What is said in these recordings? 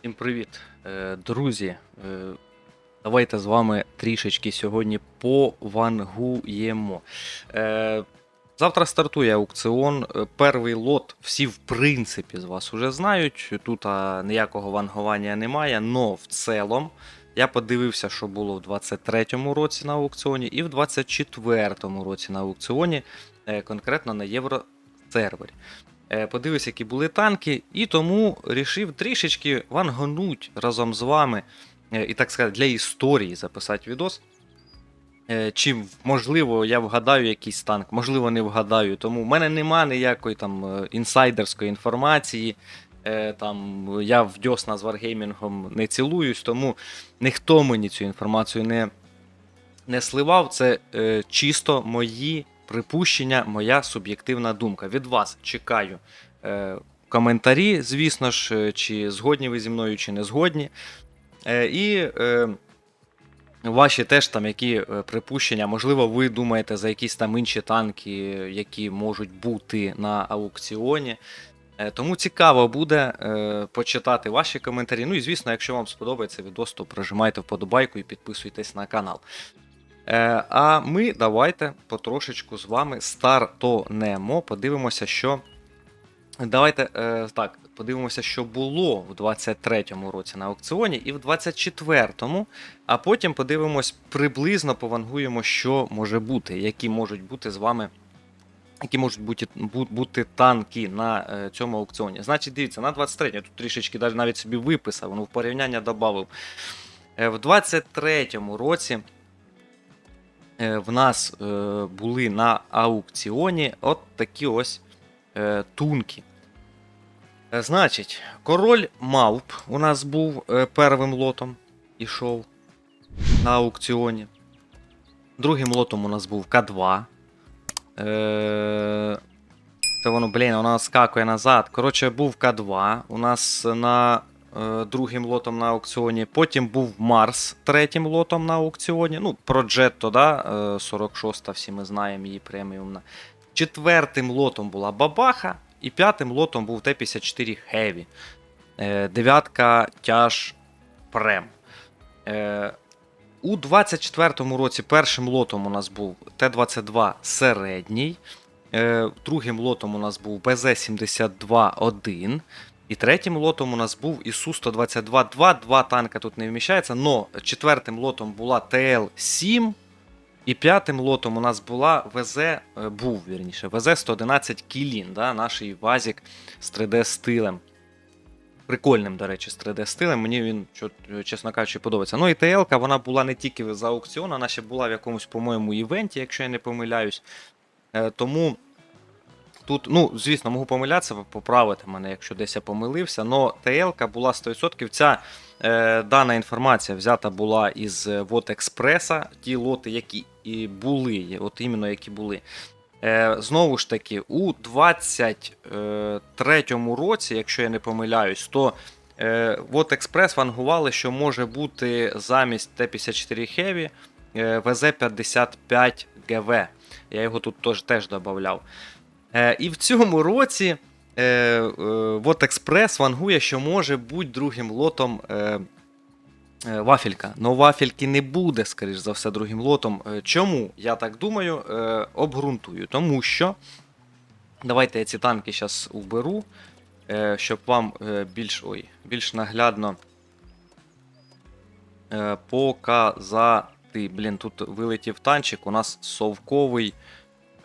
Всім привіт, Е, друзі. е, Давайте з вами трішечки сьогодні повангуємо. Е, Завтра стартує аукціон. Перший лот всі, в принципі, з вас вже знають. Тут ніякого вангування немає, но в цілому я подивився, що було в 23-му році на аукціоні і в 24-му році на аукціоні, конкретно на євросервері. Е, Подивився, які були танки, і тому рішив трішечки вангонуть разом з вами, е, і так сказати, для історії записати відос. Е, Чи можливо я вгадаю якийсь танк, можливо, не вгадаю. Тому в мене нема ніякої там інсайдерської інформації. Там я в Дьосна з Wargaming не цілуюсь, тому ніхто мені цю інформацію не, не сливав. Це е, чисто мої припущення, моя суб'єктивна думка. Від вас чекаю е, коментарі, звісно ж, е, чи згодні ви зі мною, чи не згодні. Е, і е, ваші теж там які е, припущення, можливо, ви думаєте за якісь там інші танки, які можуть бути на аукціоні. Е, Тому цікаво буде е, почитати ваші коментарі. Ну і звісно, якщо вам сподобається відос, то прожимайте вподобайку і підписуйтесь на канал. Е, а ми давайте потрошечку з вами стартонемо. Подивимося, що. Давайте е, так, подивимося, що було в 23-му році на аукціоні і в 24-му, а потім подивимось приблизно повангуємо, що може бути, які можуть бути з вами. Які можуть бути, бути танки на е, цьому аукціоні. Значить, дивіться, на 23 я тут трішечки навіть собі виписав, ну, в порівняння додав. В 23-му році в нас е, були на аукціоні от такі ось е, тунки. Е, Значить, король Мавп у нас був е, первим лотом ішов на аукціоні. Другим лотом у нас був К2. Е, Це воно, блін, воно скакує назад. Коротше, був К2. У нас на е, другим лотом на аукціоні. Потім був Марс третім лотом на аукціоні. Ну, Проджетто, да, е, 46 всі ми знаємо її преміумна. Четвертим лотом була Бабаха, і п'ятим лотом був Т-54 Heavy. Е, Дев'ятка тяж Прем. Е, у 24-му році першим лотом у нас був Т-22 середній. Е, Другим лотом у нас був БЗ-72-1. І третім лотом у нас був ІСУ-122-2. Два танка тут не вміщається. Но четвертим лотом була ТЛ-7. І п'ятим лотом у нас була ВЗ, е, був вірніше, ВЗ-111 Кілін, да, наш Вазік з 3D-стилем. Прикольним, до речі, з 3D-стилем. Мені він, чесно кажучи, подобається. Ну і ТЛ-ка, вона була не тільки за аукціон, вона ще була в якомусь, по-моєму, івенті, якщо я не помиляюсь. Е, тому тут, ну, звісно, можу помилятися, ви поправити мене, якщо десь я помилився. Но ТЛ-ка була 100%. Ця е, дана інформація взята була із е, Вот Експреса, ті лоти, які і були, от іменно які були. Е, знову ж таки, у 23-му році, якщо я не помиляюсь, то е, Вот Експрес вангували, що може бути замість Т-54 Heavy е, ВЗ-55 ГВ. Я його тут теж, теж додавав. Е, і в цьому році е, е, вангує, що може бути другим лотом е, е, вафелька. Но вафельки не буде, скоріш за все, другим лотом. Е, Чому? Я так думаю, е, обґрунтую. Тому що. Давайте я ці танки зараз уберу, щоб вам більш, ой, більш наглядно показати. Блін, тут вилетів танчик. У нас совковий.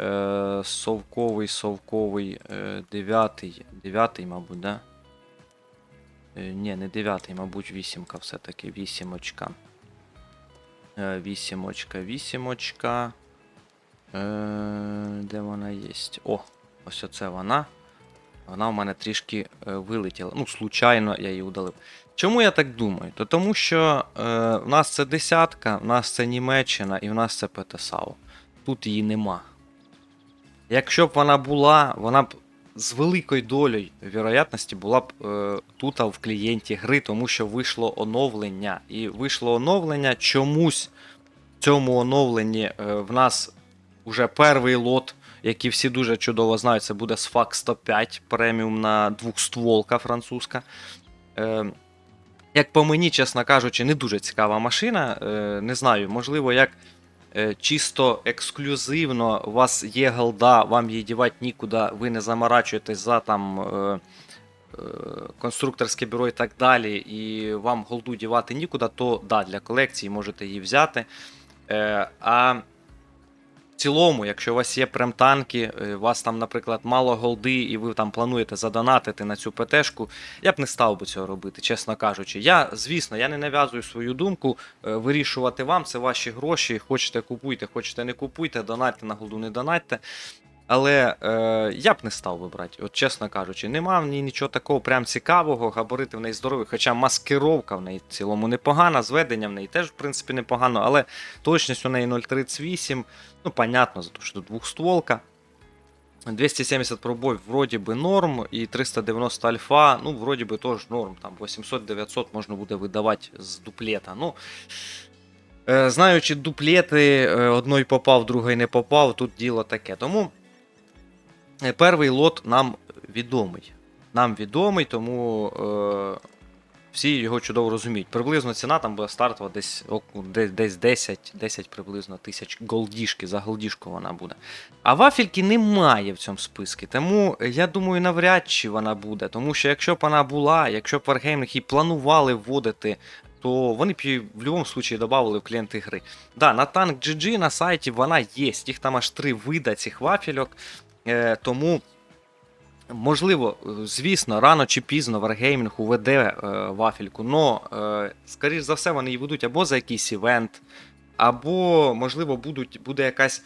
Е, совковий, совковий, е, дев'ятий. Дев'ятий, мабуть, да? Е, ні, не дев'ятий, мабуть, вісімка все-таки. Вісімочка. Е, вісімочка, вісімочка. Е, де вона є? О, ось оце вона. Вона в мене трішки е, вилетіла. Ну, случайно я її удалив. Чому я так думаю? То тому що е, в нас це десятка, в нас це Німеччина і в нас це ПТСАУ. Тут її нема. Якщо б вона була, вона б з великою долею вірогідності була б е, тут в клієнті гри, тому що вийшло оновлення. І вийшло оновлення чомусь в цьому оновленні е, в нас вже перший лот, який всі дуже чудово знають, це буде SFAC 105 преміум на двохстволка французька. Е, Як по мені, чесно кажучи, не дуже цікава машина. Е, не знаю, можливо, як чисто ексклюзивно у вас є голда, вам її дівати нікуди, ви не заморачуєтесь за там. Е, е, Конструкторське бюро і так далі, і вам голду дівати нікуди, то да, для колекції можете її взяти. Е, а в цілому, якщо у вас є прем-танки, е, у вас там, наприклад, мало голди, і ви там плануєте задонатити на цю ПТшку, я б не став би цього робити, чесно кажучи. Я, звісно, я не нав'язую свою думку. е, Вирішувати вам, це ваші гроші. Хочете купуйте, хочете не купуйте, донатьте на голду, не донатьте. Але е, я б не став би брати, от чесно кажучи, нема в ній нічого такого прям цікавого, габарити в неї здорові, хоча маскировка в неї в цілому непогана, зведення в неї теж, в принципі, непогано, але точність у неї 0,38. Ну, понятно, за те, що тут двохстволка. 270 пробой вроді би норм, і 390 альфа, ну, вроді би теж норм. Там 800-900 можна буде видавати з дуплета. Ну, е, знаючи дуплети, е, одної попав, другої не попав, тут діло таке. Тому перший лот нам відомий. Нам відомий, тому е, всі його чудово розуміють. Приблизно ціна там буде стартова десь, десь 10, 10 приблизно тисяч голдішки, за голдішку вона буде. А вафельки немає в цьому списку, тому е, я думаю, навряд чи вона буде. Тому що якщо б вона була, якщо б Wargaming її планували вводити, то вони б її в будь-якому випадку додавали в клієнти гри. Да, на танк GG на сайті вона є, їх там аж три вида цих вафельок. Е, тому. Можливо, е, звісно, рано чи пізно Wargaming уведе е, вафельку, но, е, скоріш за все, вони її ведуть або за якийсь івент, або, можливо, будуть, буде якась.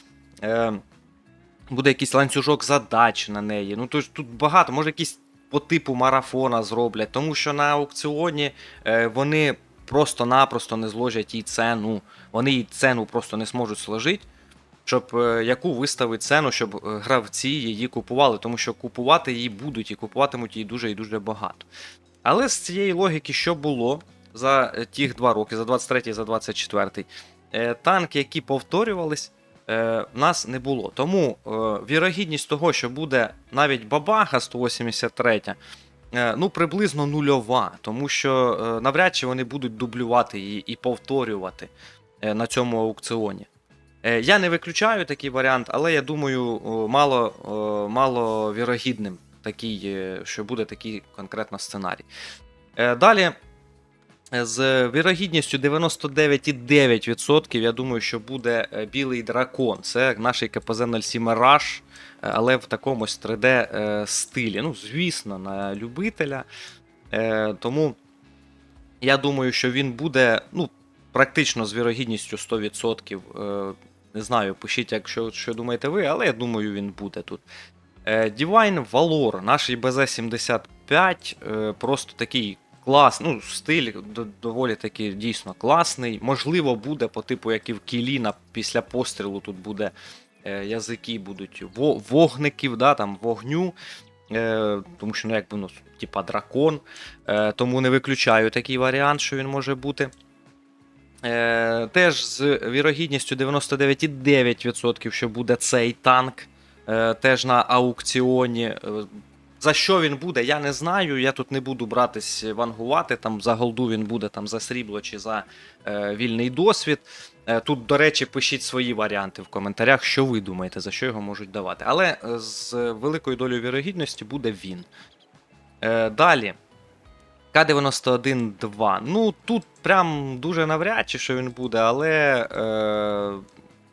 Буде якийсь ланцюжок задач на неї. Ну, тож тут багато, може, якісь по типу марафона зроблять, тому що на аукціоні вони просто-напросто не зложать їй ціну. Вони їй ціну просто не зможуть сложити щоб е, яку виставить ціну, щоб е, гравці її купували, тому що купувати її будуть і купуватимуть її дуже і дуже багато. Але з цієї логіки, що було за е, тих два роки, за 23 і за 24, е, танки, які повторювались, нас не було. Тому вірогідність того, що буде навіть бабаха 183, е, ну приблизно нульова, тому що навряд чи вони будуть дублювати її і повторювати на цьому аукціоні. Е, Я не виключаю такий варіант, але я думаю, мало, мало вірогідним, такий, е, що буде такий конкретно сценарій. Е, Далі, з вірогідністю 99,9%, я думаю, що буде білий дракон. Це наш КПЗ 07 Rush, але в такомусь 3D е, стилі. Ну, звісно, на любителя. Тому я думаю, що він буде ну, практично з вірогідністю 100%. Не знаю, пишіть, якщо що думаєте ви, але я думаю, він буде тут. Е, Divine Valor, наш БЗ-75, е, просто такий клас, ну, стиль до- доволі таки дійсно класний. Можливо, буде по типу, як і в Кіліна, після пострілу тут буде е, язики будуть во- вогників, да, там, вогню. Е, тому що, ну, якби, ну, типа дракон. Е, тому не виключаю такий варіант, що він може бути. Е, теж з вірогідністю 99,9%, що буде цей танк. Е, теж на аукціоні. Е, За що він буде, я не знаю. Я тут не буду братись вангувати. Там за голду він буде там за срібло чи за е, вільний досвід. Е, тут, до речі, пишіть свої варіанти в коментарях, що ви думаєте, за що його можуть давати. Але з великою долею вірогідності буде він. Е, далі. К-91-2. Ну, тут прям дуже навряд чи що він буде, але е,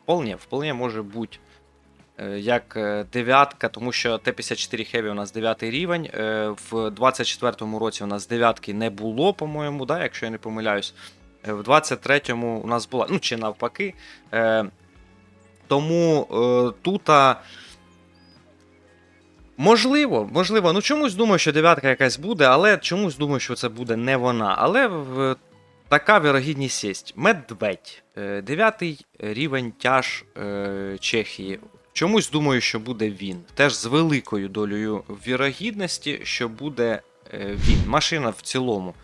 вполне, вполне може бути е, як е, дев'ятка, тому що Т-54 Heavy у нас 9 рівень. Е, в 24-му році у нас дев'ятки не було, по-моєму, да, якщо я не помиляюсь. Е, в 23-му у нас була, ну чи навпаки. Тому е, тут. Можливо, можливо. Ну чомусь думаю, що дев'ятка якась буде, але чомусь думаю, що це буде не вона. Але в, така вірогідність є. Медведь. е, Дев'ятий рівень тяж е, Чехії. Чомусь думаю, що буде він. Теж з великою долею вірогідності, що буде е, він. Машина в цілому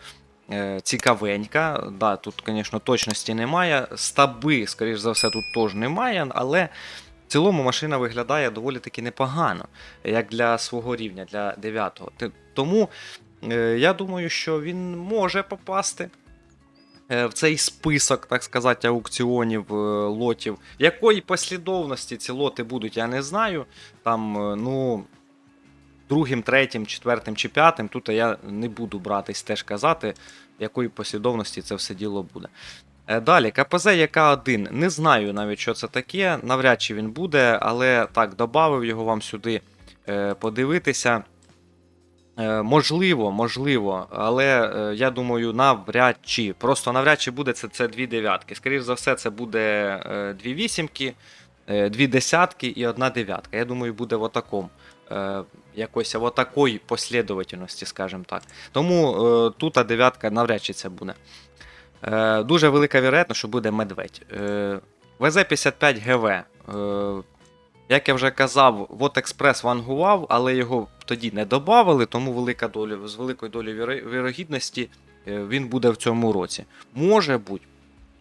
цікавенька. Да, тут, звісно, точності немає. Стаби, скоріш за все, тут теж немає, але цілому машина виглядає доволі таки непогано, як для свого рівня, для 9-го. Тому е, я думаю, що він може попасти е, в цей список, так сказати, аукціонів е, лотів. Якої послідовності ці лоти будуть, я не знаю. Там, ну. Другим, третім, четвертим чи п'ятим, тут я не буду братись теж казати, якої послідовності це все діло буде. Е, Далі, КПЗ ЯК1. Не знаю навіть, що це таке. Навряд чи він буде, але так, додав його вам сюди е, подивитися. Е, можливо, можливо, але я думаю, навряд чи. Просто навряд чи буде це, це дві дев'ятки. Скоріше за все, це буде дві вісімки, дві десятки і одна дев'ятка. Я думаю, буде в отакому. Якось в отакої послідовательності, скажімо так. Тому тут дев'ятка навряд чи це буде. Е, дуже велика вірогідність, що буде медведь. Е, ВЗ-55 ГВ. Е, як я вже казав, Вот Експрес вангував, але його тоді не додавали, тому велика доля, з великою долею вірогідності він буде в цьому році. Може бути.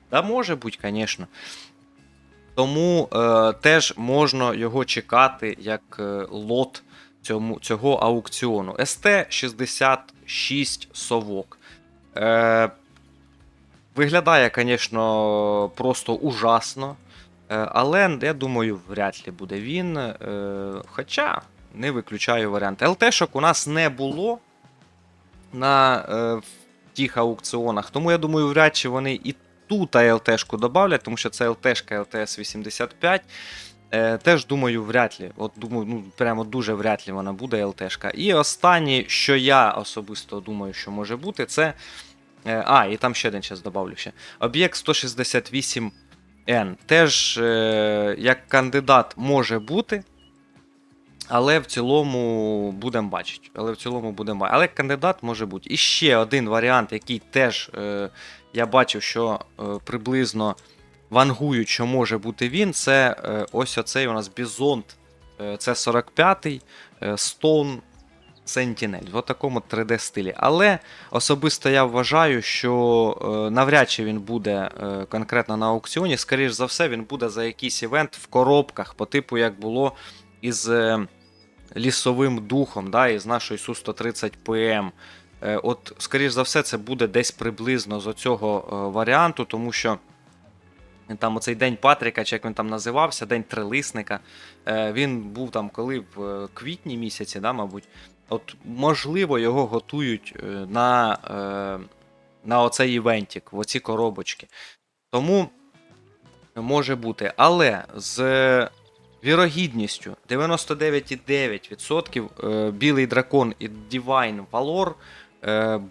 Та може бути, звісно. Тому е, теж можна його чекати як е, лот цьому, цього аукціону. СТ-66 совок. Е, виглядає, звісно, просто ужасно. Е, Але я думаю, вряд ли буде він. Е, Хоча не виключаю варіант. ЛТшок у нас не було на е, тих аукціонах, тому я думаю, вряд чи вони і тут ЛТшку додавлять, тому що це ЛТшка ЛТС 85. Е, теж думаю, вряд ли. От думаю, ну прямо дуже вряд ли вона буде ЛТшка. І останнє, що я особисто думаю, що може бути, це. Е, А, і там ще один час добавлю ще. Об'єкт 168 N. Теж е, як кандидат може бути. Але в цілому будемо бачити. Але в цілому будемо бачити. Але кандидат може бути. І ще один варіант, який теж е, я бачив, що е, приблизно вангують, що може бути він. Це е, ось оцей у нас Бізонт. Е, це 45-й е, Stone Sentinel в такому 3D стилі. Але особисто я вважаю, що е, навряд чи він буде е, конкретно на аукціоні. Скоріше за все, він буде за якийсь івент в коробках, по типу як було із е, лісовим духом, да, із нашою Су-130 ПМ. Е, От, скоріш за все, це буде десь приблизно з оцього варіанту, тому що там оцей день Патріка, чи як він там називався, день трилисника. Він був там коли в квітні місяці, да, мабуть. От, можливо, його готують е, на, е, на оцей івентик, в оці коробочки. Тому може бути. Але з вірогідністю 99,9% е, білий дракон і Divine Valor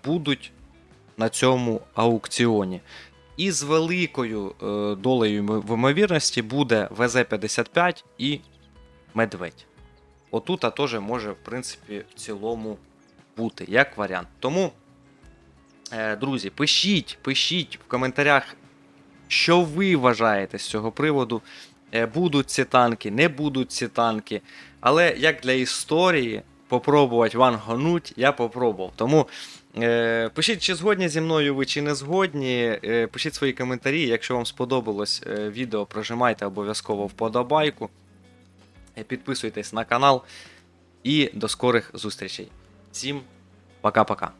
будуть на цьому аукціоні. І з великою долею ймо- ймовірності буде ВЗ-55 і Медведь. Отут теж може, в принципі, в цілому бути як варіант. Тому, е, друзі, пишіть, пишіть в коментарях, що ви вважаєте з цього приводу. Е, Будуть ці танки, не будуть ці танки. Але як для історії попробувати вангонуть, я попробував. Тому е, пишіть, чи згодні зі мною ви, чи не згодні. Пишіть свої коментарі. Якщо вам сподобалось відео, прожимайте обов'язково вподобайку. Е, Підписуйтесь на канал. І до скорих зустрічей. Всім пока-пока.